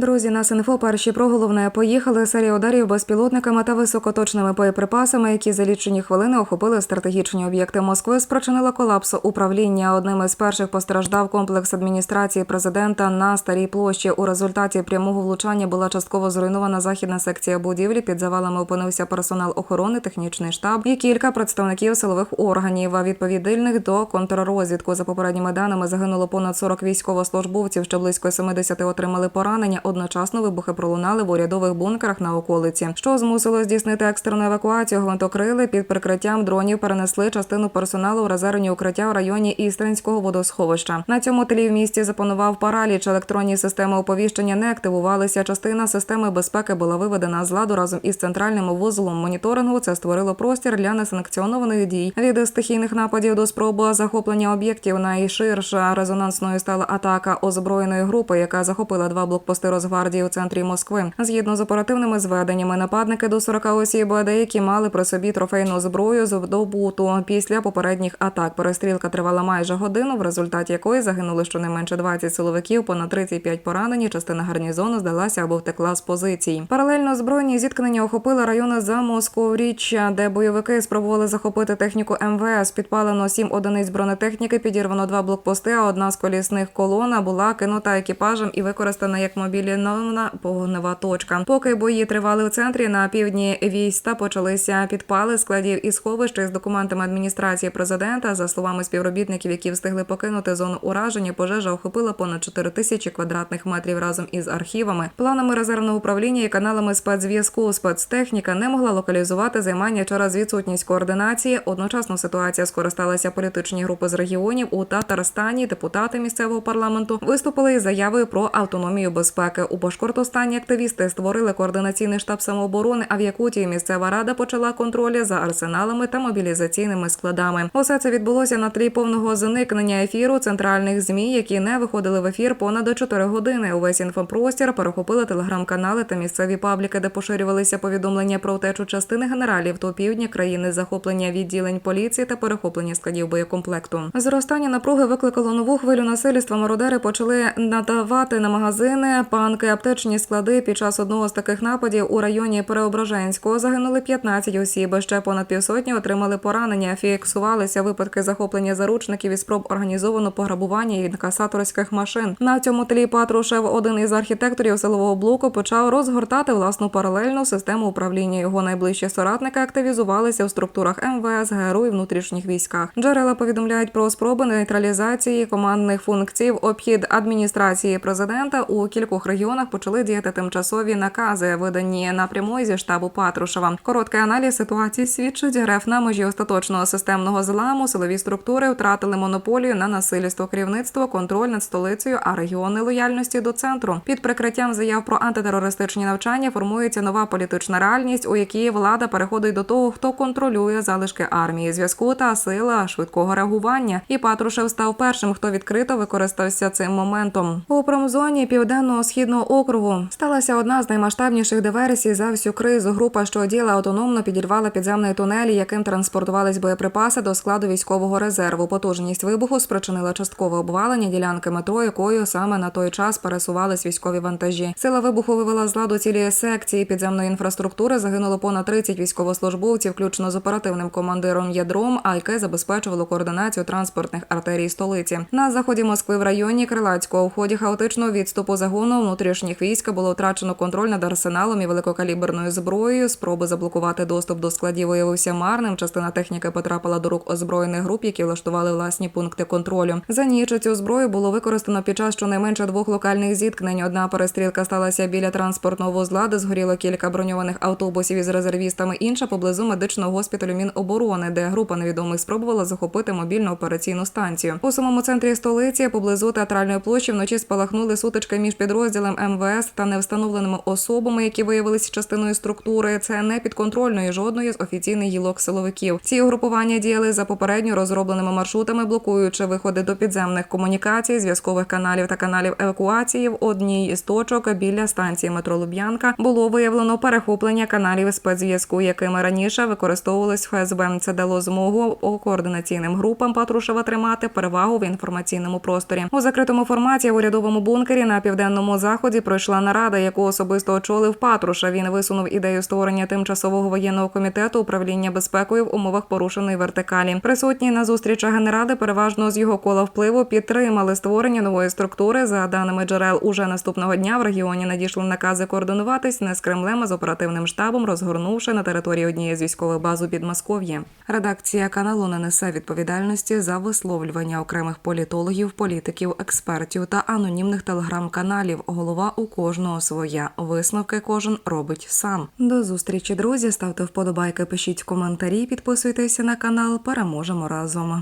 Друзі, нас інфо перші про головне поїхали. Серія ударів безпілотниками та високоточними боєприпасами, які за лічені хвилини охопили стратегічні об'єкти Москви, спричинила колапс управління. Одним із перших постраждав комплекс адміністрації президента на старій площі. У результаті прямого влучання була частково зруйнована західна секція будівлі. Під завалами опинився персонал охорони, технічний штаб і кілька представників силових органів. Відповідальних до контррозвідку за попередніми даними загинуло понад 40 військовослужбовців. Ще близько 70 отримали поранення. Одночасно вибухи пролунали в урядових бункерах на околиці, що змусило здійснити екстрену евакуацію. Гвинтокрили під прикриттям дронів перенесли частину персоналу в резервні укриття в районі Істринського водосховища. На цьому тлі в місті запанував параліч. Електронні системи оповіщення не активувалися. Частина системи безпеки була виведена з ладу разом із центральним вузлом моніторингу. Це створило простір для несанкціонованих дій від стихійних нападів до спроби захоплення об'єктів. Найширша резонансною стала атака озброєної групи, яка захопила два блокпости Росгвардії у центрі Москви. Згідно з оперативними зведеннями, нападники до 40 осіб, деякі мали при собі трофейну зброю з добуту. Після попередніх атак перестрілка тривала майже годину, в результаті якої загинули щонайменше 20 силовиків, понад 35 поранені. Частина гарнізону здалася або втекла з позицій. Паралельно збройні зіткнення охопили райони Замосковріччя, де бойовики спробували захопити техніку МВС. Підпалено сім одиниць бронетехніки, підірвано два блокпости. А одна з колісних колон була кинута екіпажем і використана як мобілізована погнева точка. Поки бої тривали у центрі на півдні війська почалися підпали складів і сховищ із документами адміністрації президента. За словами співробітників, які встигли покинути зону ураження, пожежа охопила понад 4 тисячі квадратних метрів разом із архівами, планами резервного управління і каналами спецзв'язку. Спецтехніка не могла локалізувати займання через відсутність координації. Одночасно ситуація скористалася політичні групи з регіонів у Татарстані. Депутати місцевого парламенту виступили із заявою про автономію безпеки. У Башкортостані активісти створили координаційний штаб самооборони. А в Якутії місцева рада почала контроль за арсеналами та мобілізаційними складами. Усе це відбулося на тлі повного зникнення ефіру центральних змі, які не виходили в ефір понад 4 години. Увесь інфопростір перехопили телеграм-канали та місцеві пабліки, де поширювалися повідомлення про втечу частини генералів до півдня країни, захоплення відділень поліції та перехоплення складів боєкомплекту. Зростання напруги викликало нову хвилю насильства. Мародери почали надавати на магазини, панки, аптечні склади. Під час одного з таких нападів у районі Переображенського загинули 15 осіб. Ще понад півсотні отримали поранення. Фіксувалися випадки захоплення заручників і спроб організованого пограбування і інкасаторських машин. На цьому тлі Патрушев, один із архітекторів силового блоку, почав розгортати власну паралельну систему управління. Його найближчі соратники активізувалися у структурах МВС, ГРУ і внутрішніх військах. Джерела повідомляють про спроби нейтралізації командних функцій в обхід адміністрації президента. У кількох регіонах почали діяти тимчасові накази, видані напряму зі штабу Патрушева. Короткий аналіз ситуації свідчить РФ на межі остаточного системного зламу. Силові структури втратили монополію на насильство, керівництво, контроль над столицею, а регіони лояльності до центру. Під прикриттям заяв про антитерористичні навчання формується нова політична реальність, у якій влада переходить до того, хто контролює залишки армії, зв'язку та сила швидкого реагування. І Патрушев став першим, хто відкрито використався цим моментом. У промзоні південного східного округу сталася одна з наймасштабніших диверсій за всю кризу. Група, що діла автономно підірвала підземний тунель, яким транспортувались боєприпаси до складу військового резерву. Потужність вибуху спричинила часткове обвалення ділянки метро, якою саме на той час пересувались військові вантажі. Сила вибуху вивела з ладу цілі секції підземної інфраструктури. Загинуло понад 30 військовослужбовців, включно з оперативним командиром ядром, а яке забезпечувало координацію транспортних артерій столиці. На заході Москви в районі Крилацького у ході хаотичного відступу загону внутрішніх військ було втрачено контроль над арсеналом і великокаліберною зброєю. Спроби заблокувати доступ до складів виявився марним. Частина техніки потрапила до рук озброєних груп, які влаштували власні пункти контролю. За ніч цю зброю було використано під час щонайменше двох локальних зіткнень. Одна перестрілка сталася біля транспортного вузла, де згоріло кілька броньованих автобусів із резервістами. Інша поблизу медичного госпіталю Міноборони, де група невідомих спробувала захопити мобільну операційну станцію. У самому центрі столиці поблизу театральної площі вночі спалахнули сутички між підрозділом МВС та невстановленими особами, які виявилися частиною структури. Це не підконтрольної жодної з офіційних гілок силовиків. Ці угрупування діяли за попередньо розробленими маршрутами, блокуючи виходи до підземних комунікацій, зв'язкових каналів та каналів евакуації. В одній із точок біля станції метро Луб'янка було виявлено перехоплення каналів спецзв'язку, якими раніше використовувались в ФСБ. Це дало змогу координаційним групам Патрушева тримати перевагу в інформаційному просторі у закритому форматі в урядовому бункері на південному заході заході пройшла нарада, яку особисто очолив Патруша. Він висунув ідею створення тимчасового воєнного комітету управління безпекою в умовах порушеної вертикалі. Присутні на зустрічах генеради переважно з його кола впливу підтримали створення нової структури. За даними джерел, уже наступного дня в регіоні надійшли накази координуватись не з Кремлем, а з оперативним штабом, розгорнувши на території однієї з військових баз у Підмосков'ї. Редакція каналу не несе відповідальності за висловлювання окремих політологів, політиків, експертів та анонімних телеграм-каналів. Голова у кожного своя. Висновки кожен робить сам. До зустрічі, друзі. Ставте вподобайки, пишіть коментарі, підписуйтеся на канал. Переможемо разом.